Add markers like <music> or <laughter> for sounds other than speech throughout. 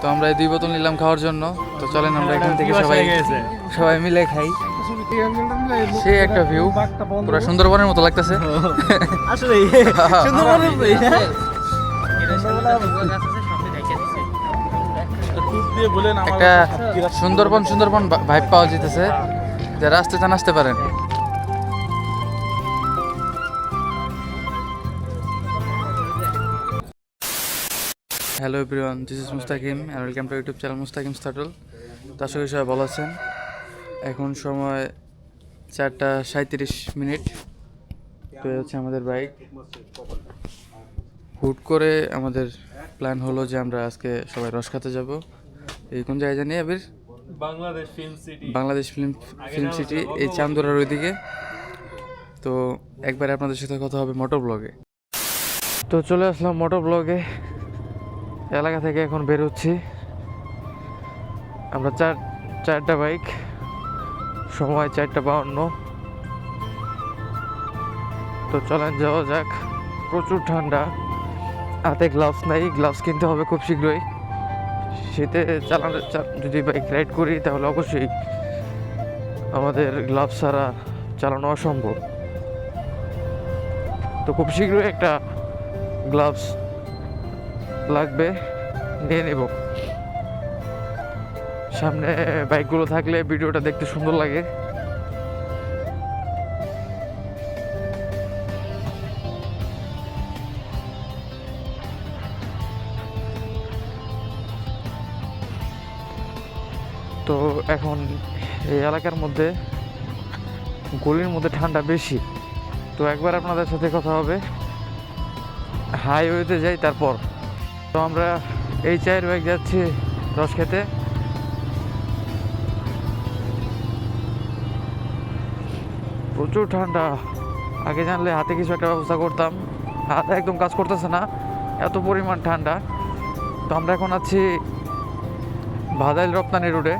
তো আমরা এই দুই বোতল নিলাম খাওয়ার জন্য। তো চলেন আমরা এখান থেকে সবাই সবাই মিলে খাই। সে একটা ভিউ। পুরো সুন্দরবনের মতো লাগতেছে। আসলে সুন্দরবনের? একটা সুন্দরবন সুন্দরবন ভাইব পাওয়া যেতেছে। যারা আসতে চান আসতে পারেন। Hello everyone this is Mustakim and welcome to YouTube channel Mustakim স্টাটল তো আশা করি সবাই ভালো আছেন। এখন সময় চারটা সাঁত্রিশ মিনিট। তো হচ্ছে আমাদের বাইক হুট করে আমাদের প্ল্যান হলো যে আমরা আজকে সবাই রস খাতে যাব। এই কোন জায়গায় জানি Abir? Bangladesh film city Bangladesh film film city এই চান্দুরার ওইদিকে। তো একবার আপনাদের সাথে কথা হবে মোটর ব্লগে তো চলে আসলাম মোটর ব্লগে এলাকা থেকে এখন বের হচ্ছি। আমরা চার, চারটা বাইক, সময় চারটা বাউন্ন। তো চলেন যাওয়া যাক। প্রচুর ঠান্ডা। হাতে গ্লাভস নাই গ্লাভস কিনতে হবে খুব শীঘ্রই। শীতে চালানো যদি বাইক রাইড করি তাহলে অবশ্যই আমাদের গ্লাভস ছাড়া চালানো অসম্ভব। তো খুব শীঘ্রই একটা গ্লাভস লাগবে, নিয়ে নেব। সামনে বাইকগুলো থাকলে ভিডিওটা দেখতে সুন্দর লাগে। তো এখন এই এলাকার মধ্যে, গলির মধ্যে ঠান্ডা বেশি। তো একবার আপনাদের সাথে কথা হবে। হাইওয়েতে যাই তারপর। তো আমরা এই চায়ের ব্যাগ যাচ্ছি রস খেতে। প্রচুর ঠান্ডা। আগে জানলে হাতে কিছু একটা ব্যবস্থা করতাম। হাতে একদম কাজ করতেছে না, এত পরিমাণ ঠান্ডা। তো আমরা এখন আছি ভাদাইল রপ্তানি রোডে।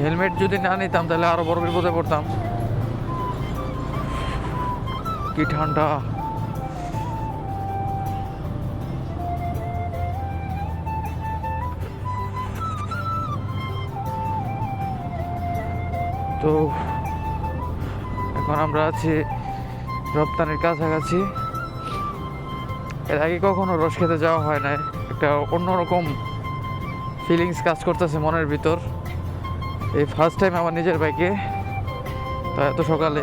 হেলমেট যদি না নিতাম তাহলে আরও বড় বিপদে পড়তাম। কি ঠান্ডা। তো এখন আমরা আছি রপ্তানির কাছাকাছি। এর আগে কখনো রস খেতে যাওয়া হয় না একটা অন্যরকম ফিলিংস কাজ করতেছে মনের ভিতর। এই ফার্স্ট টাইম আমার নিজের বাইকে তা এত সকালে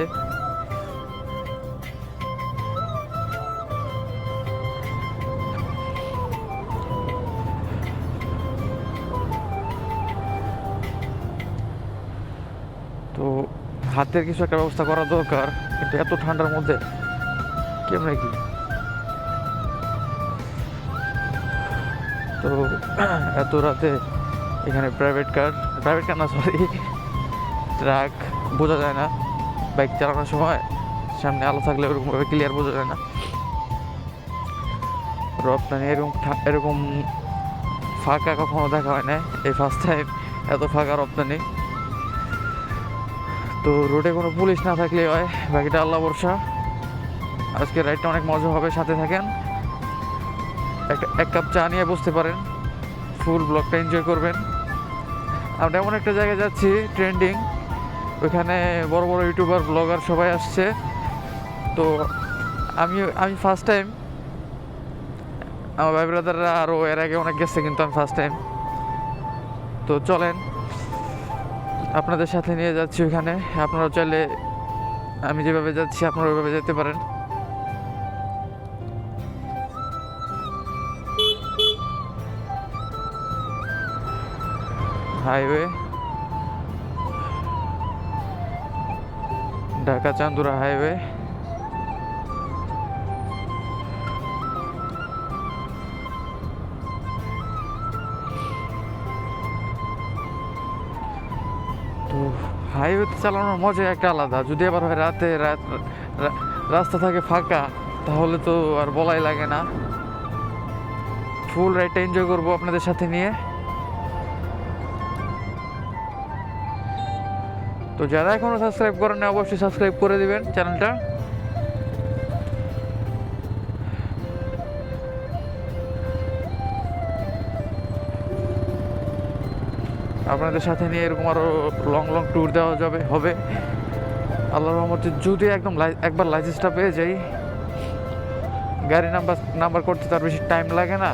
হাতের কিছু একটা ব্যবস্থা করা দরকার, কিন্তু এত ঠান্ডার মধ্যে কেমনে কি? তো, এত রাতে এখানে প্রাইভেট কার প্রাইভেট কার না সরি ট্রাক বোঝা যায় না। বাইক চালানোর সময় সামনে আলো থাকলে ওরকমভাবে ক্লিয়ার বোঝা যায় না। রপ্তানি এরকম এরকম ফাঁকা কখনো দেখা হয় না এই ফার্স্ট টাইম এত ফাঁকা রপ্তানি। তো রোডে কোনো পুলিশ না থাকলে হয়। বাকিটা আল্লাহ বর্ষা আজকে রাইডটা অনেক মজা হবে, সাথে থাকেন। এক কাপ চা নিয়ে বসতে পারেন। ফুল ব্লগটা এনজয় করবেন। আমরা এমন একটা জায়গায় যাচ্ছি, ট্রেন্ডিং। ওইখানে বড় বড় ইউটিউবার, ব্লগার সবাই আসছে। তো আমি আমি ফার্স্ট টাইম আমার ভাই ব্রাদাররা আরও এর আগে অনেক গেছে, কিন্তু আমি ফার্স্ট টাইম তো চলেন। আপনাদের সাথে নিয়ে যাচ্ছি ওইখানে আপনারা চাইলে আমি যেভাবে যাচ্ছি আপনারা ওইভাবে যেতে পারেন। হাইওয়ে। ঢাকা চান্দুরা হাইওয়ে। হাইওয়েতে চালানোর মজা একটা আলাদা। যদি আবার হয় রাতে রাত রাস্তা থাকে ফাঁকা, তাহলে তো আর বলাই লাগে না। ফুল রাইডটা এনজয় করব আপনাদের সাথে নিয়ে। তো যারা এখনও সাবস্ক্রাইব করেন অবশ্যই সাবস্ক্রাইব করে দিবেন চ্যানেলটা। আপনাদের সাথে নিয়ে এরকম আরও লং লং ট্যুর দেওয়া যাবে, হবে। আল্লাহ রহমতে যদি একদম একবার লাইসেন্সটা পেয়ে যাই, গাড়ি নাম্বার নাম্বার করতে তার বেশি টাইম লাগে না।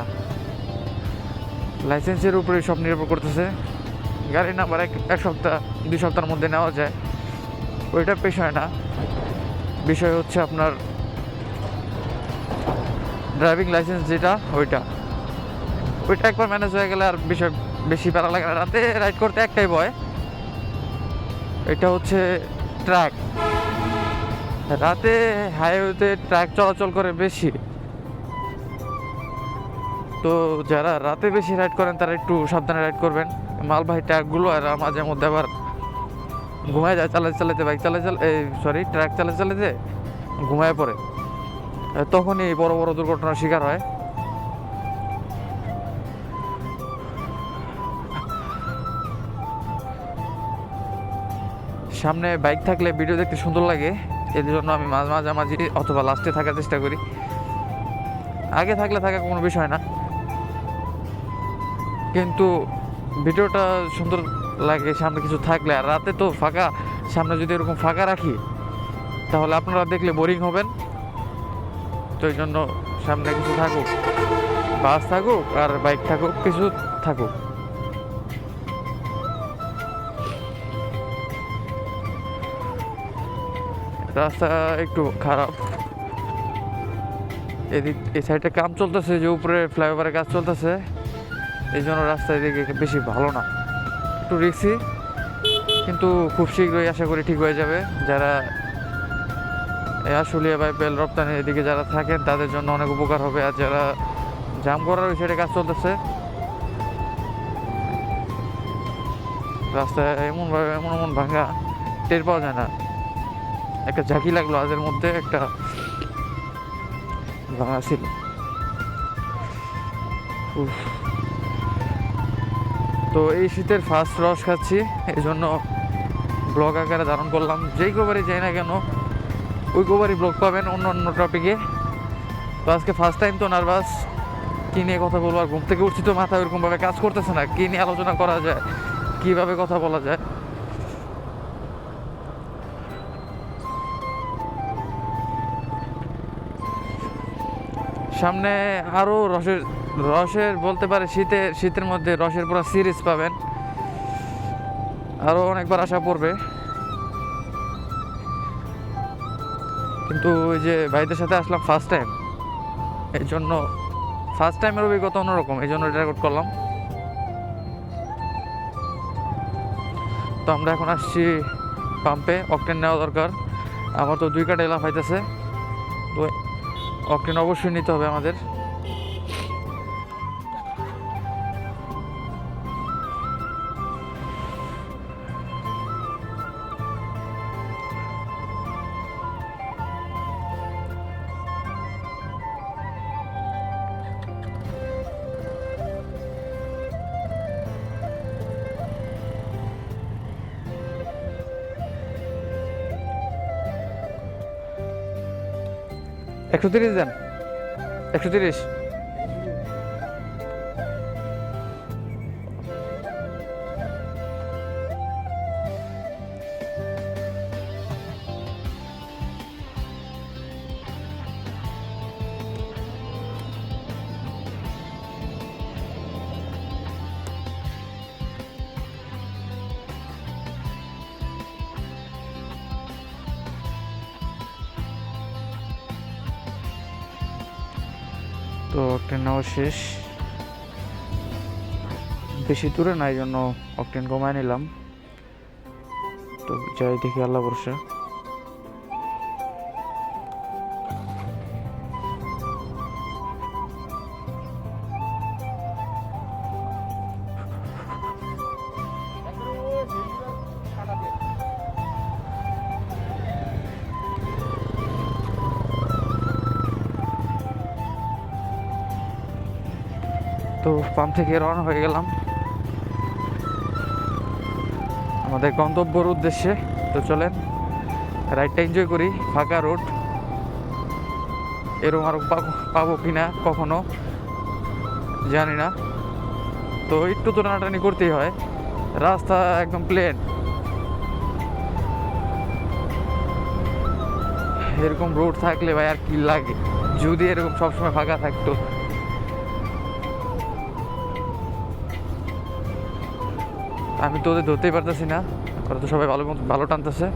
লাইসেন্সের উপরে সব নির্ভর করতেছে। গাড়ির নাম্বার এক এক সপ্তাহ, দুই সপ্তাহের মধ্যে নেওয়া যায়। ওইটা বিষয় না। বিষয় হচ্ছে আপনার ড্রাইভিং লাইসেন্স যেটা, ওইটা। ওইটা একবার ম্যানেজ হয়ে গেলে আর বিষয় বেশি প্যারা লাগে না, রাতে রাইড করতে একটাই ভয়। এটা হচ্ছে ট্র্যাক রাতে হাইওয়েতে ট্র্যাক চলাচল করে বেশি। তো যারা রাতে বেশি রাইড করেন, তারা একটু সাবধানে রাইড করবেন। মালবাহী ট্র্যাকগুলো আর মাঝে মধ্যে আবার ঘুমায় যায়, চালাতে চালাতে বাইক চালাতে চালাতে, এই সরি ট্রাক চালাতে চালাতে ঘুমায় পড়ে। তখনই বড় বড় দুর্ঘটনার শিকার হয়। সামনে বাইক থাকলে ভিডিও দেখতে সুন্দর লাগে। এর জন্য আমি মাঝে মাঝামাঝি অথবা লাস্টে থাকার চেষ্টা করি। আগে থাকলে থাকা কোনো বিষয় না। কিন্তু ভিডিওটা সুন্দর লাগে, সামনে কিছু থাকলে। আর রাতে তো ফাঁকা, সামনে যদি এরকম ফাঁকা রাখি, তাহলে আপনারা দেখলে বোরিং হবেন। তো এই জন্য সামনে কিছু থাকুক, বাস থাকুক আর বাইক থাকুক, কিছু থাকুক। রাস্তা একটু খারাপ। এদিক, এই সাইডে কাম চলতেছে যে উপরে ফ্লাইওভারের কাজ চলতেছে। এই জন্য রাস্তা এদিকে বেশি ভালো না। একটু রিক্সি, কিন্তু খুব শীঘ্রই আশা করি ঠিক হয়ে যাবে। যারা আশুলিয়া বাইপেল রপ্তানি এদিকে যারা থাকেন, তাদের জন্য অনেক উপকার হবে। আর যারা জাম করার ওই সাইডে কাজ চলতেছে রাস্তায় এমনভাবে এমন এমন ভাঙা টের পাওয়া যায় না। একটা ঝাঁকি লাগল আজের মধ্যে, একটা ভাঙা ছিল। তো এই শীতের ফার্স্ট রস খাচ্ছি এই জন্য ব্লগ আকারে ধারণ করলাম। যেই কবারই যাই না কেন, ওই কবারই ব্লগ পাবেন অন্য অন্য টপিকে তো আজকে ফার্স্ট টাইম তো নার্ভাস কী নিয়ে কথা বলব আর ঘুম থেকে উঠছি তো মাথা ওইরকমভাবে কাজ করতেছে না, কী নিয়ে আলোচনা করা যায়, কীভাবে কথা বলা যায়। সামনে আরও রসের রসের বলতে পারে শীতের শীতের মধ্যে রসের পুরো সিরিজ পাবেন। আরও অনেকবার আশা পড়বে। কিন্তু ওই যে ভাইদের সাথে আসলাম ফার্স্ট টাইম এই জন্য ফার্স্ট টাইমের অভিজ্ঞতা অন্যরকম, এই জন্য রেকর্ড করলাম। তো আমরা এখন আসছি পাম্পে অকটেন নেওয়া দরকার। আমার তো দুই কাটা এলাম হইতেছে অকটেন অবশ্যই নিতে হবে আমাদের। একশো তিরিশ দেন। একশো তিরিশ। তো অকটেন নেওয়া শেষ। বেশি দূরে না এই জন্য অকটেন কমায় নিলাম। তো যাই দেখি, আল্লাহ ভরসা। পাম্প থেকে রওনা হয়ে গেলাম। আমাদের গন্তব্যর উদ্দেশ্যে। তো চলেন, রাইডটা এনজয় করি, ফাঁকা রোড। এরকম আরও পাবো কি না কখনো জানি না। তো একটু তো টানাটানি করতেই হয়। রাস্তা একদম প্লেন এরকম রোড থাকলে ভাই আর কি লাগে? যদি এরকম সবসময় ফাঁকা থাকতো। আমি তো ওদের ধরতেই পারতেছি না। ওরা তো সবাই ভালো ভালো টানতেছে।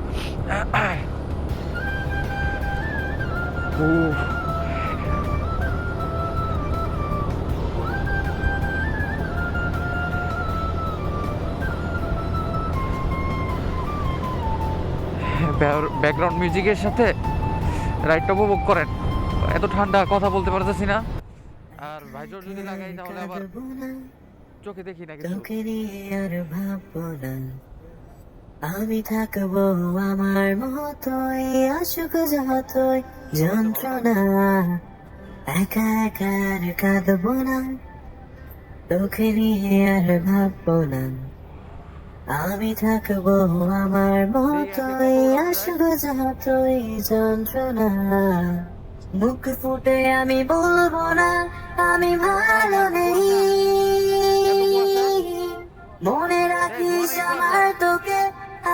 ব্যাকগ্রাউন্ড মিউজিকের সাথে রাইডটা উপভোগ করেন। এত ঠান্ডা কথা বলতে পারতেছি না। আর ভাইজোর যদি লাগাই তাহলে আবার চোখে দেখি না তোকে নিয়ে আর না। আমি থাকব আমার মতোই আসুক যতই, যন্ত্রণা। একা একা আর না। তোকে নিয়ে আর ভাববো না। আমি থাকব আমার মতোই আসুক যতই, যন্ত্রণা। মুখ ফুটে আমি বলব না, আমি ভালো নেই। মনে রাখিস আমার তোকে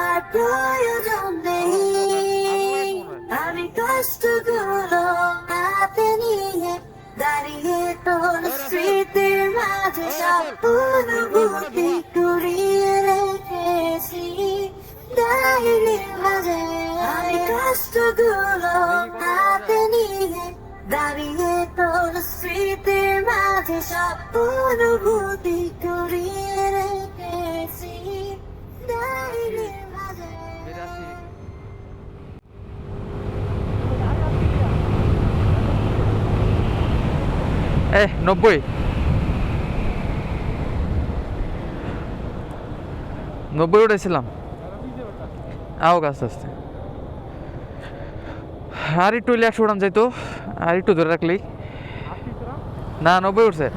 আর প্রয়োজন নেই। আমি কষ্ট কষ্টগুলো হাতে নিয়ে দাঁড়িয়ে তোর স্মৃতির মাঝে সব অনুভূতি কুড়িয়ে রেখেছি। ডায়েরির মাঝে আমি কষ্টগুলো হাতে নিয়ে দাঁড়িয়ে তোর স্মৃতির মাঝে সব অনুভূতি কুড়িয়ে এ নব্বই। নব্বই উঠেছিলাম আও আস্তে আস্তে। আর একটু একশো উড়ান যাইতো, আর একটু ধরে রাখলেই। না, নব্বই উঠছে।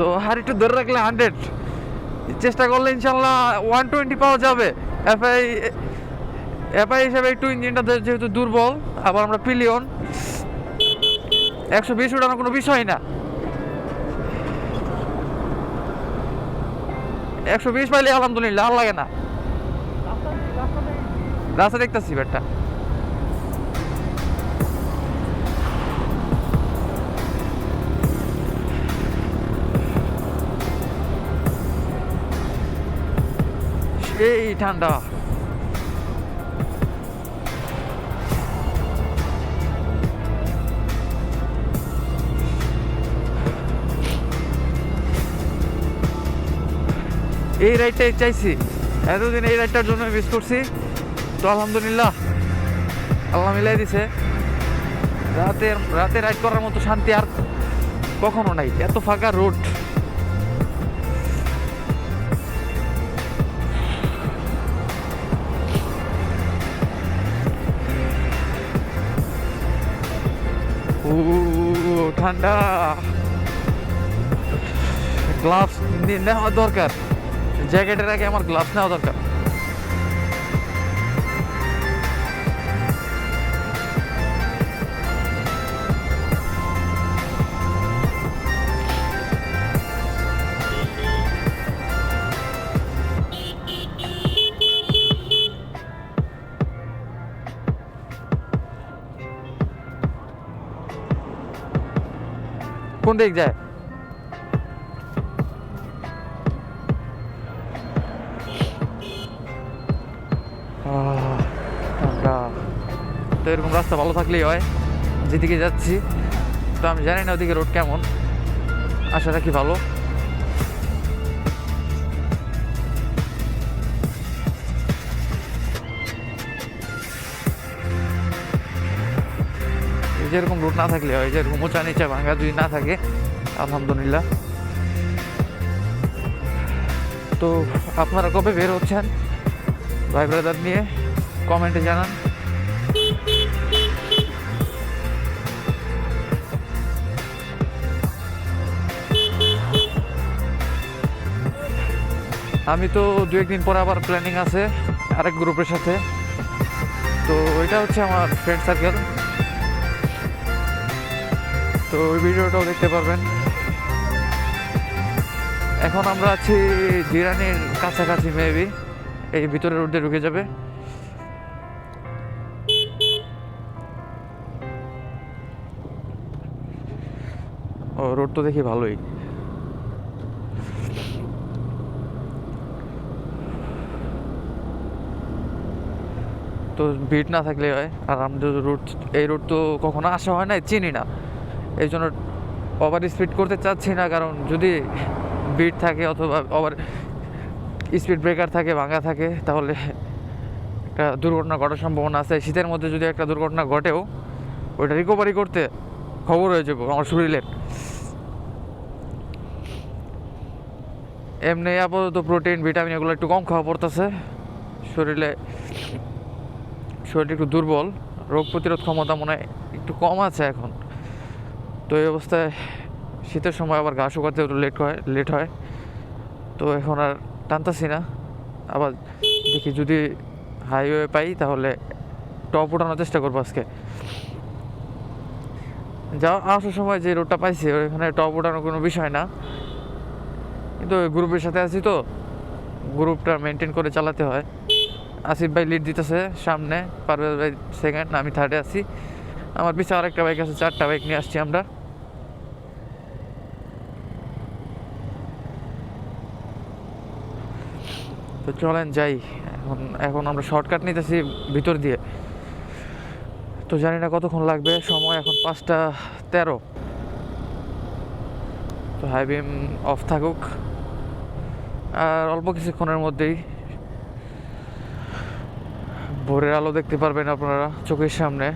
তো আর একটু ধরে রাখলে হান্ড্রেড চেষ্টা করলে ইনশাল্লাহ ওয়ান টোয়েন্টি পাওয়া যাবে। এফআই এফআই হিসাবে একটু ইঞ্জিনটা যেহেতু দুর্বল, আবার আমরা পিলিয়ন একশো বিশ উঠানো কোনো বিষয় না। একশো বিশ পাইলে আলহামদুলিল্লাহ, আর লাগে না। রাস্তা দেখতেছি ব্যাটটা। সেই ঠান্ডা। এই রাইডটাই চাইছি। এতদিন এই রাইডটার জন্য মিস করছি। তো আলহামদুলিল্লাহ, আল্লাহ মিলাই দিছে। রাতের রাতে রাইড করার মতো শান্তি আর কখনো নাই। এত ফাঁকা রোড ঠান্ডা। গ্লাভস নেওয়া দরকার। জ্যাকেটের আগে আমার গ্লাভস নেওয়া দরকার। কোন দিক যায়? তো এরকম রাস্তা ভালো থাকলেই হয়, যেদিকে যাচ্ছি। তো আমি জানি না ওদিকে রোড কেমন। আশা রাখি ভালো। যেরকম রোড না থাকলে হয় যেরকম উঁচা নিচা ভাঙা যদি না থাকে, আলহামদুলিল্লাহ। তো আপনারা কবে বের হচ্ছেন? ভাই ব্রাদার নিয়ে কমেন্টে জানান। আমি তো দু একদিন পরে আবার প্ল্যানিং আছে আরেক গ্রুপের সাথে। তো এটা হচ্ছে আমার ফ্রেন্ড সার্কেল তো ওই ভিডিওটাও দেখতে পারবেন। এখন আমরা আছি জিরানির কাছাকাছি মেবি এই ভিতরে রোড দিয়ে ঢুকে যাবে। ও রোড তো দেখি ভালোই। তো ভিড় না থাকলে হয়। আর আমাদের রুট এই রুট তো কখনো আসা হয় না চিনি না। এই জন্য ওভার স্পিড করতে চাচ্ছি না, কারণ যদি ভিড় থাকে অথবা ওভার স্পিড ব্রেকার থাকে ভাঙা থাকে, তাহলে একটা দুর্ঘটনা ঘটার সম্ভাবনা আছে। শীতের মধ্যে যদি একটা দুর্ঘটনা ঘটেও, ওইটা রিকভারি করতে খবর হয়ে যাব আমার শরীরের। এমনি আপাতত প্রোটিন ভিটামিন এগুলো একটু কম খাওয়া পড়তেছে। শরীরে শরীরটা একটু দুর্বল, রোগ প্রতিরোধ ক্ষমতা মনে হয় একটু কম আছে এখন। তো এই অবস্থায় শীতের সময় আবার ঘাস শুকাতে একটু লেট হয় লেট হয়। তো এখন আর টানতাছি না। আবার দেখি যদি হাইওয়ে পাই তাহলে টপ ওঠানোর চেষ্টা করব আজকে। যা আসার সময় যে রোডটা পাইছি, ওইখানে টপ ওঠানোর কোনো বিষয় না। কিন্তু ওই গ্রুপের সাথে আছি তো। গ্রুপটা মেনটেন করে চালাতে হয়। আসিফ ভাই লিড দিতেছে সামনে, পারভেজ ভাই সেকেন্ড আমি থার্ডে আছি। আমার পিছনে আরেকটা বাইক আছে, চারটা বাইক নিয়ে আসছি আমরা। তো চলেন যাই। এখন এখন আমরা শর্টকাট নিতেছি ভিতর দিয়ে। তো জানি না কতক্ষণ লাগবে, সময় এখন পাঁচটা তেরো। তো হাই বিম অফ থাকুক। আর অল্প কিছুক্ষণের মধ্যেই ভোরের আলো দেখতে পারবেন আপনারা চোখের সামনে।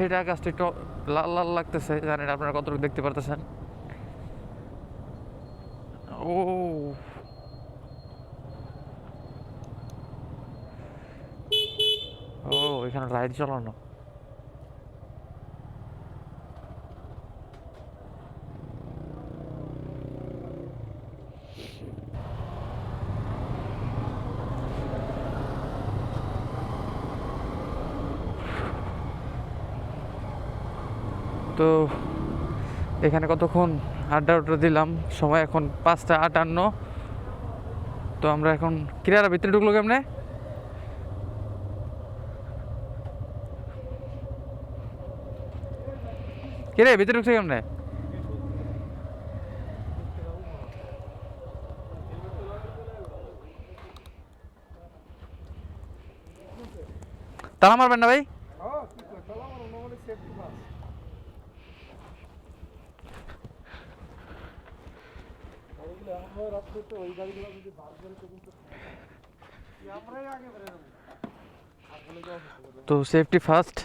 সাইডে আকাশটা একটু লাল লাল লাগতেছে জানেন আপনারা কতটুকু দেখতে পারতেছেন। ও। ও, এখানে লাইট জ্বালানো। তো এখানে কতক্ষণ আড্ডা উড্ডা দিলাম? সময় এখন পাঁচটা আটান্ন। তো আমরা এখন ক্রিয়ারা ভিতরে ঢুকলো কেমনে? কিরে, ভিতরে ঢুকছে কেমনে? তালা মারবেন না ভাই? তো সেফটি ফার্স্ট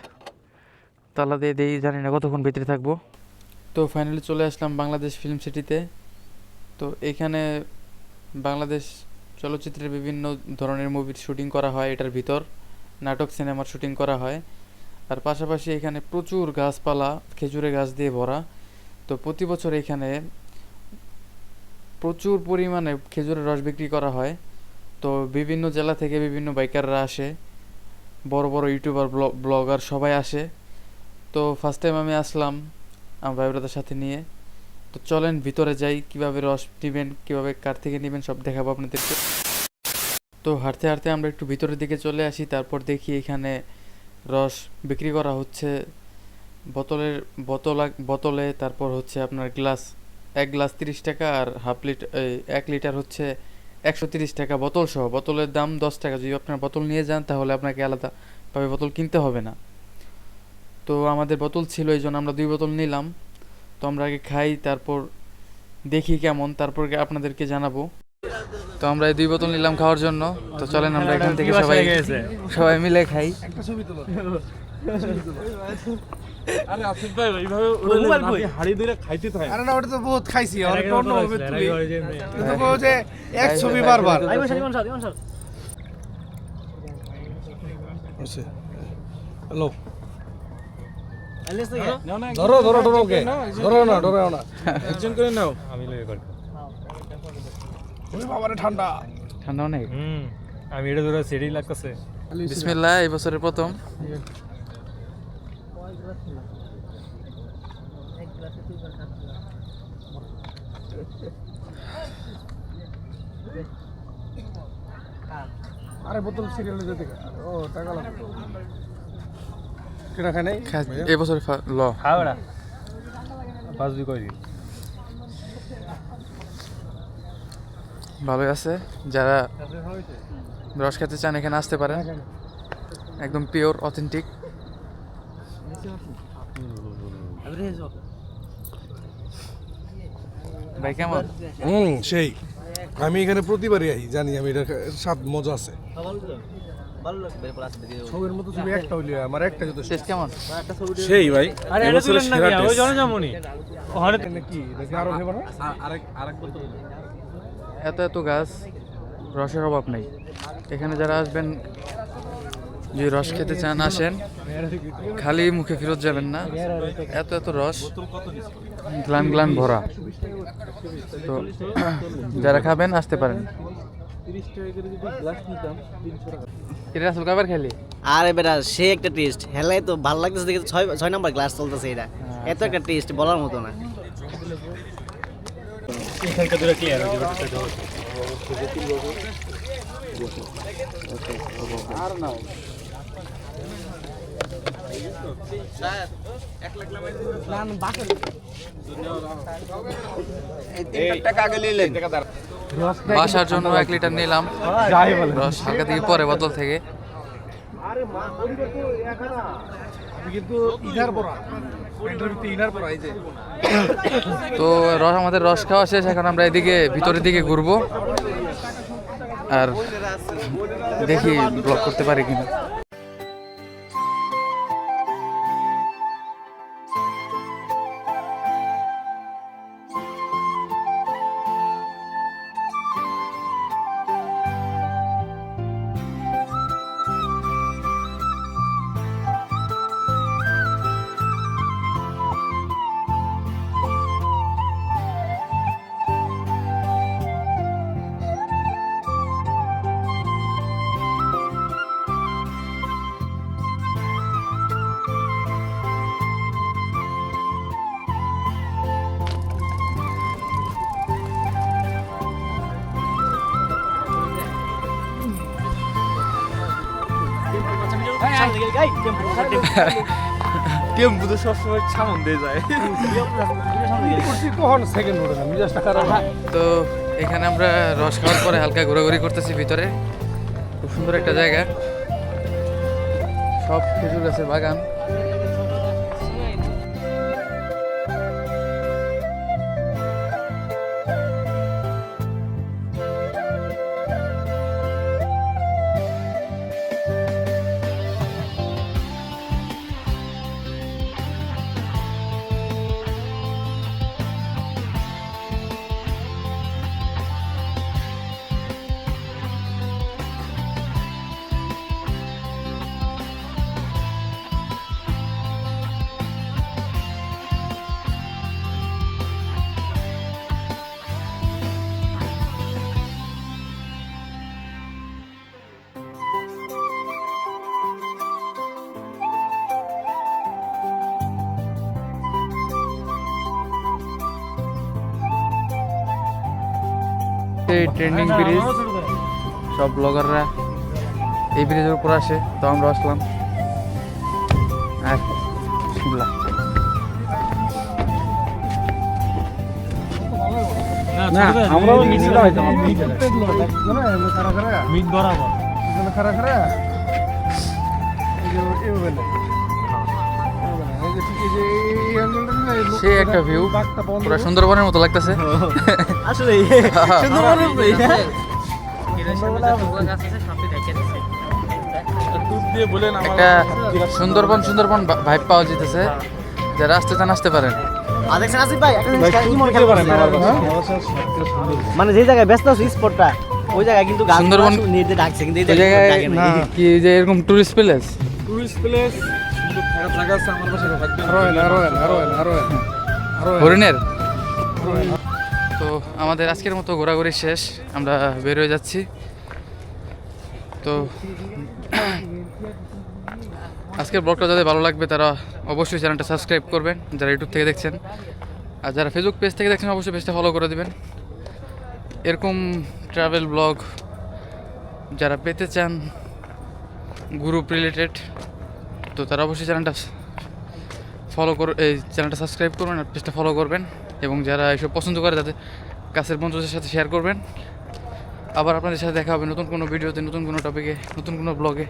তালা দিয়ে দিই, জানি না কতক্ষণ ভিতরে থাকব। তো ফাইনালি চলে আসলাম বাংলাদেশ ফিল্ম সিটিতে তো এখানে বাংলাদেশ চলচ্চিত্রের বিভিন্ন ধরনের মুভির শুটিং করা হয়, এটার ভিতর। নাটক সিনেমার শুটিং করা হয়। আর পাশাপাশি এখানে প্রচুর গাছপালা, খেজুরের গাছ দিয়ে ভরা। তো প্রতি বছর এখানে প্রচুর পরিমাণে খেজুরের রস বিক্রি করা হয়। তো বিভিন্ন জেলা থেকে বিভিন্ন বাইকাররা আসে। বড় বড় ইউটিউবার ব্লগার সবাই আসে। তো ফার্স্ট টাইম আমি আসলাম আমার ভাই সাথে নিয়ে। তো চলেন ভিতরে যাই, কীভাবে রস নেবেন, কীভাবে কার থেকে নেবেন সব দেখাবো আপনাদেরকে। তো হাঁটতে হাঁটতে আমরা একটু ভিতরের দিকে চলে আসি, তারপর দেখি এখানে রস বিক্রি করা হচ্ছে। বোতলের, বোতল, বোতলে তারপর হচ্ছে আপনার গ্লাস। এক গ্লাস তিরিশ টাকা আর হাফ লিটার এক লিটার হচ্ছে একশো তিরিশ টাকা বোতল সহ। বোতলের দাম দশ টাকা। যদি আপনার বোতল নিয়ে যান তাহলে আপনাকে আলাদাভাবে বোতল কিনতে হবে না। তো আমাদের বোতল ছিল এই জন্য আমরা দুই বোতল নিলাম। তো আমরা আগে খাই তারপর দেখি কেমন। তারপর আপনাদেরকে জানাব। তো আমরা এই দুই বোতল নিলাম খাওয়ার জন্য। তো চলেন আমরা এখান থেকে সবাই সবাই মিলে খাই। আরে আসিফ ভাই এইভাবে উড়ে হাড়ি ধরে খাইতে থাকে আরে না ওটা তো বহুত খাইছি আর একটা অন্য ভাবে তুলি কিন্তু বউ যে এক ছবি বারবার। হ্যালো। ধরো। ধরো ধরো ওকে। ধরো না ধরো না। একজন করে নাও। আমি লয়ে করি। ওরে বাবারে ঠান্ডা। ঠান্ডা অনেক? হুম। আমি এটা ধরে সেটাই লাগতেছে। বিসমিল্লাহ এই বছরের প্রথম। আরে বোতল সিরিয়ালে যেতে ও টাকা লাগবে কেনা নাই? ফা- ল। পাঁচ দুই কই দিন। ভালোই আছে। যারা রস খেতে চান এখানে আসতে পারেন। একদম পিওর অথেন্টিক ভাই কেমন? হুম সেই। আমি এখানে প্রতিবারই আই জানি আমি এটা স্বাদ মজা আছে। ছবির মতো ছবি একটা হইলে আমার একটা যথেষ্ট কেমন? সেই ভাই আরে এটা তুলেন না ওই জনজামনি। ওখানে কি? আরও ফেভার আরেক আরেক এত এত গাছ রসের অভাব নেই। এখানে যারা আসবেন যদি রস খেতে চান আসেন। খালি মুখে ফেরত যাবেন না। এত এত রস। গ্লান গ্লান ভরা। তো যারা খাবেন আসতে পারেন। এটা আসল কাবার খেলি আরে বেটা সে একটা টেস্ট হেলাই তো ভালো লাগতেছে দেখে ছয় ছয় নম্বর গ্লাস চলতেছে এটা। এত একটা টেস্ট বলার মতো না। হয়ে যাবে বাসার জন্য এক লিটার নিলাম। রস হালকা দিয়ে পরে বোতল থেকে। তো রস আমাদের রস খাওয়া শেষ। এখন আমরা এদিকে ভিতরের দিকে ঘুরবো। আর দেখি ব্লক করতে পারি কিনা। টেম্পু তো সবসময় সামন দিয়ে যায় কখন সেকেন্ড ওঠে না মিজাজটা খারাপ তো এখানে আমরা রস খাওয়ার পরে হালকা ঘোরাঘুরি করতেছি ভিতরে। খুব সুন্দর একটা জায়গা। সব খেজুর গাছের বাগান। এই ট্রেন্ডিং ব্রিজ সব ব্লগাররা এই ব্রিজের উপর আসে তো আমরা আসলাম আর বিসমিল্লাহ। না আমরাও মিছিল হইতাম মিট বরাবর খারা খারা সে একটা ভিউ পুরো সুন্দরবনের মতো লাগতেছে। <laughs> আসলে <laughs> সুন্দরবনের উপরে, হ্যাঁ? একটা সুন্দরবন সুন্দরবন ভাইব পাওয়া যেতেছে যারা আসতে চান আসতে পারেন। কি মনে যে জায়গায় ব্যস্ত আছে স্পটটা ওই জায়গায় কিন্তু সুন্দরবন- নিয়ে ডাকছে কিন্তু এই জায়গায় কি যে এরকম টুরিস্ট প্লেস টুরিস্ট প্লেস হরিণের? তো আমাদের আজকের মতো ঘোরাঘুরি শেষ, আমরা বের হয়ে যাচ্ছি। তো আজকের ব্লগটা যাদের ভালো লাগবে, তারা অবশ্যই চ্যানেলটা সাবস্ক্রাইব করবেন, যারা ইউটিউব থেকে দেখছেন। আর যারা ফেসবুক পেজ থেকে দেখছেন, অবশ্যই পেজটা ফলো করে দেবেন। এরকম ট্রাভেল ব্লগ যারা পেতে চান গ্রুপ রিলেটেড তো তারা অবশ্যই চ্যানেলটা ফলো কর এই চ্যানেলটা সাবস্ক্রাইব করবেন আর পেজটা ফলো করবেন এবং যারা এসব পছন্দ করে তাদের কাছের বন্ধুদের সাথে শেয়ার করবেন। আবার আপনাদের সাথে দেখা হবে নতুন কোনো ভিডিওতে, নতুন কোনো টপিকে নতুন কোনো ব্লগে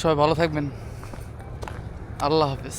সবাই ভালো থাকবেন। আল্লাহ হাফেজ।